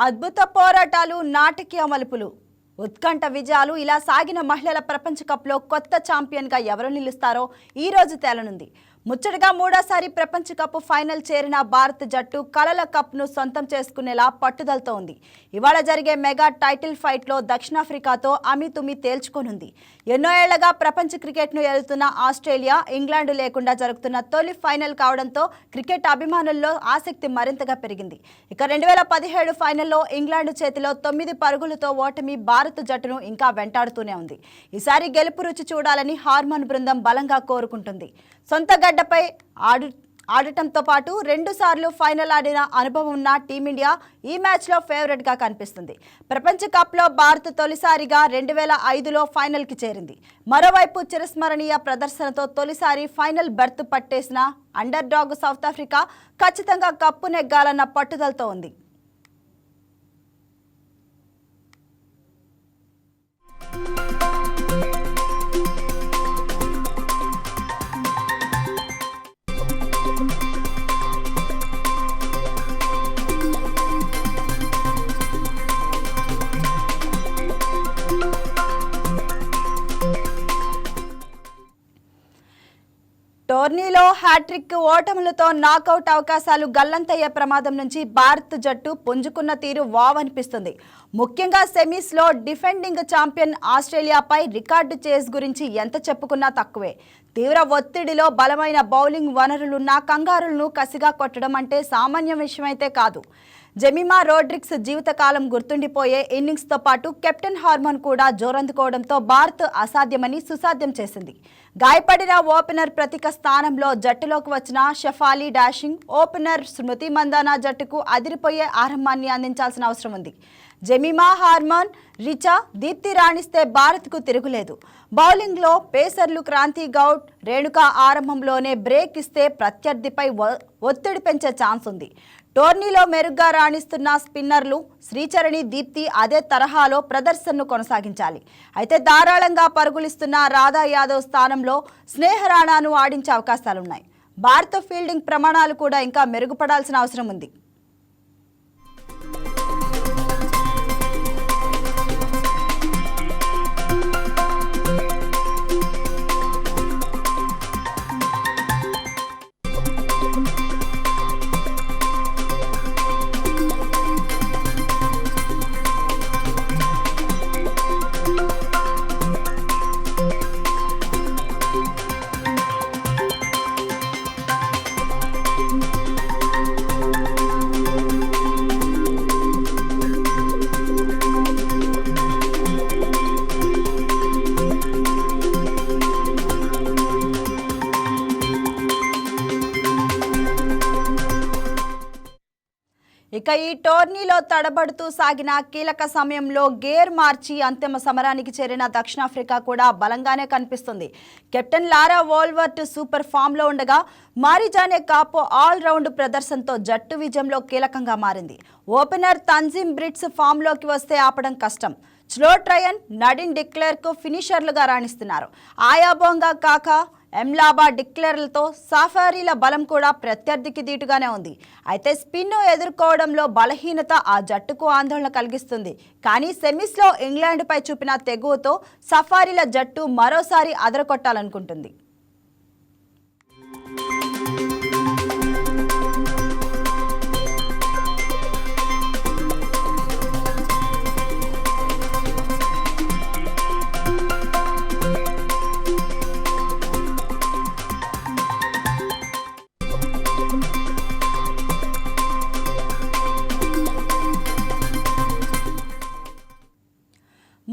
అద్భుత పోరాటాలు నాటకీయ మలుపులు ఉత్కంఠ విజయాలు ఇలా సాగిన మహిళల ప్రపంచ కప్లో కొత్త ఛాంపియన్గా ఎవరు నిలుస్తారో ఈ రోజు తేలనుంది. ముచ్చటగా మూడోసారి ప్రపంచ కప్ ఫైనల్ చేరిన భారత్ జట్టు కలల కప్ను సొంతం చేసుకునేలా పట్టుదలతో ఉంది. ఇవాళ జరిగే మెగా టైటిల్ ఫైట్లో దక్షిణాఫ్రికాతో అమితుమి తేల్చుకోనుంది. ఎన్నో ఏళ్ళగా ప్రపంచ క్రికెట్ను ఎదుగుతున్న ఆస్ట్రేలియా ఇంగ్లాండ్ లేకుండా జరుగుతున్న తొలి ఫైనల్ కావడంతో క్రికెట్ అభిమానుల్లో ఆసక్తి మరింతగా పెరిగింది. ఇక రెండు వేల పదిహేడు ఫైనల్లో ఇంగ్లాండ్ చేతిలో తొమ్మిది పరుగులతో ఓటమి భారత్ జట్టును ఇంకా వెంటాడుతూనే ఉంది. ఈసారి గెలుపు రుచి చూడాలని హార్మోన్ బృందం బలంగా కోరుకుంటుంది. సొంత గడ్డపై ఆడు ఆడటంతో పాటు రెండు సార్లు ఫైనల్ ఆడిన అనుభవం ఉన్న టీమిండియా ఈ మ్యాచ్లో ఫేవరెట్గా కనిపిస్తుంది. ప్రపంచ కప్లో భారత్ తొలిసారిగా రెండు వేల ఐదులో ఫైనల్కి చేరింది. మరోవైపు చిరస్మరణీయ ప్రదర్శనతో తొలిసారి ఫైనల్ బెర్త్ పట్టేసిన అండర్ డాగ్ సౌత్ ఆఫ్రికా ఖచ్చితంగా కప్పు నెగ్గాలన్న పట్టుదలతో ఉంది. టోర్నీలో హ్యాట్రిక్ ఓటములతో నాకౌట్ అవకాశాలు గల్లంతయ్యే ప్రమాదం నుంచి భారత్ జట్టు పుంజుకున్న తీరు వావ్ అనిపిస్తుంది ముఖ్యంగా సెమీస్లో డిఫెండింగ్ ఛాంపియన్ ఆస్ట్రేలియాపై రికార్డు చేజ్ గురించి ఎంత చెప్పుకున్నా తక్కువే. తీవ్ర ఒత్తిడిలో బలమైన బౌలింగ్ వనరులున్న కంగారులను కసిగా కొట్టడం అంటే సామాన్య విషయమైతే కాదు. జెమిమా రోడ్రిక్స్ జీవితకాలం గుర్తుండిపోయే ఇన్నింగ్స్తో పాటు కెప్టెన్ హార్మోన్ కూడా జోరందుకోవడంతో భారత్ అసాధ్యమని సుసాధ్యం చేసింది. గాయపడిన ఓపెనర్ ప్రతీక స్థానంలో జట్టులోకి వచ్చిన షఫాలి డాషింగ్ ఓపెనర్ స్మృతి మందానా జట్టుకు అదిరిపోయే ఆరంభాన్ని అందించాల్సిన అవసరం ఉంది. జెమిమా హార్మన్ రిచా దీప్తి రాణిస్తే భారత్కు తిరుగులేదు. బౌలింగ్లో పేసర్లు క్రాంతి గౌడ్ రేణుకా ఆరంభంలోనే బ్రేక్ ఇస్తే ప్రత్యర్థిపై ఒ- ఒత్తిడి పెంచే ఛాన్స్ ఉంది. టోర్నీలో మెరుగ్గా రాణిస్తున్న స్పిన్నర్లు శ్రీచరణి దీప్తి అదే తరహాలో ప్రదర్శనను కొనసాగించాలి. అయితే ధారాళంగా పరుగులిస్తున్న రాధా యాదవ్ స్థానంలో స్నేహ రాణాను ఆడించే అవకాశాలున్నాయి. భారత ఫీల్డింగ్ ప్రమాణాలు కూడా ఇంకా మెరుగుపడాల్సిన అవసరం ఉంది. ఇక ఈ టోర్నీలో తడబడుతూ సాగిన కీలక సమయంలో గేర్ మార్చి అంతిమ సమరానికి చేరిన దక్షిణాఫ్రికా కూడా బలంగానే కనిపిస్తుంది. కెప్టెన్ లారా వోల్వర్ట్ సూపర్ ఫామ్లో ఉండగా మారిజానే కాపో ఆల్ రౌండ్ ప్రదర్శనతో జట్టు విజయంలో కీలకంగా మారింది. ఓపెనర్ తంజిమ్ బ్రిట్స్ ఫామ్లోకి వస్తే ఆపడం కష్టం. Slow triune నడిన్ డిక్లేర్కు ఫినిషర్లుగా రాణిస్తున్నారు. ఆయాబోంగా కాక ఎమ్లాబా డిక్లేర్లతో సాఫారీల బలం కూడా ప్రత్యర్థికి దీటుగానే ఉంది. అయితే స్పిన్ను ఎదుర్కోవడంలో బలహీనత ఆ జట్టుకు ఆందోళన కలిగిస్తుంది. కానీ సెమీస్లో ఇంగ్లాండ్పై చూపిన తెగువతో సఫారీల జట్టు మరోసారి అదరకొట్టాలనుకుంటుంది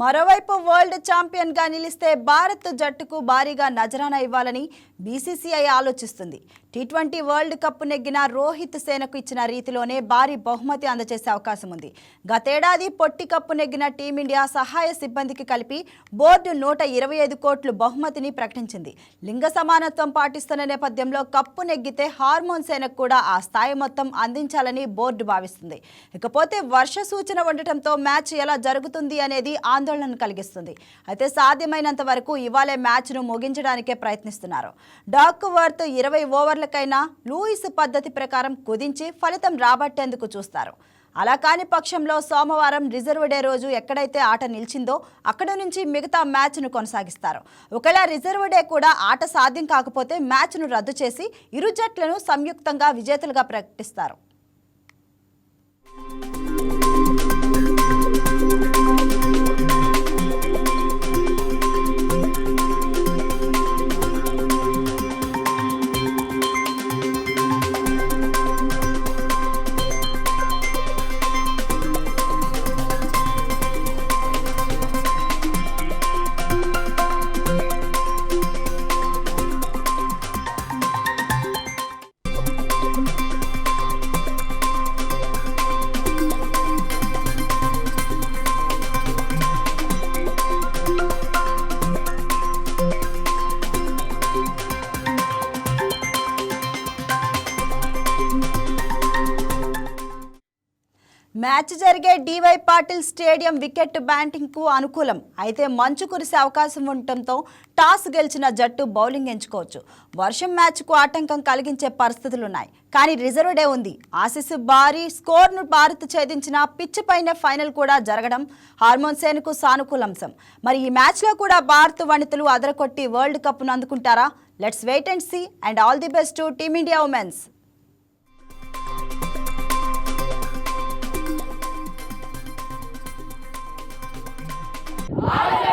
మరోవైపు వరల్డ్ ఛాంపియన్గా నిలిస్తే భారత్ జట్టుకు భారీగా నజరానా ఇవ్వాలని బీసీసీఐ ఆలోచిస్తుంది. టీ ట్వంటీ వరల్డ్ కప్ నెగ్గిన రోహిత్ సేనకు ఇచ్చిన రీతిలోనే భారీ బహుమతి అందజేసే అవకాశం ఉంది. గతేడాది పొట్టి కప్పు నెగ్గిన టీమిండియా సహాయ సిబ్బందికి కలిపి బోర్డు నూట ఇరవై ఐదు కోట్లు బహుమతిని ప్రకటించింది. లింగ సమానత్వం పాటిస్తున్న నేపథ్యంలో కప్పు నెగ్గితే హార్మోన్ సేనకు కూడా ఆ స్థాయి మొత్తం అందించాలని బోర్డు భావిస్తుంది. ఇకపోతే వర్ష సూచన ఉండటంతో మ్యాచ్ ఎలా జరుగుతుంది అనేది ఆందోళన కలిగిస్తుంది. అయితే సాధ్యమైనంత వరకు ఇవాళే మ్యాచ్ను ముగించడానికే ప్రయత్నిస్తున్నారు. డాక్ వర్త్ ఇరవై ఓవర్లకైనా లూయిస్ పద్ధతి ప్రకారం కుదించి ఫలితం రాబట్టేందుకు చూస్తారు. అలా కాని పక్షంలో సోమవారం రిజర్వ్ డే రోజు ఎక్కడైతే ఆట నిలిచిందో అక్కడ నుంచి మిగతా మ్యాచ్ను కొనసాగిస్తారు. ఒకవేళ రిజర్వ్ డే కూడా ఆట సాధ్యం కాకపోతే మ్యాచ్ను రద్దు చేసి ఇరు జట్లను సంయుక్తంగా విజేతలుగా ప్రకటిస్తారు. మ్యాచ్ జరిగే డివై పాటిల్ స్టేడియం వికెట్ బ్యాటింగ్కు అనుకూలం. అయితే మంచు కురిసే అవకాశం ఉండటంతో టాస్ గెలిచిన జట్టు బౌలింగ్ ఎంచుకోవచ్చు. వర్షం మ్యాచ్కు ఆటంకం కలిగించే పరిస్థితులున్నాయి. కానీ రిజర్వ్ డే ఉంది. ఆశీస్ భారీ స్కోర్ను భారత్ ఛేదించిన పిచ్ పైన ఫైనల్ కూడా జరగడం హార్మోన్ సేన్కు సానుకూలాంశం మరి ఈ మ్యాచ్లో కూడా భారత్ వనితలు అదరకొట్టి వరల్డ్ కప్ను అందుకుంటారా? Let's wait and see and all the best to team India women's. Alle!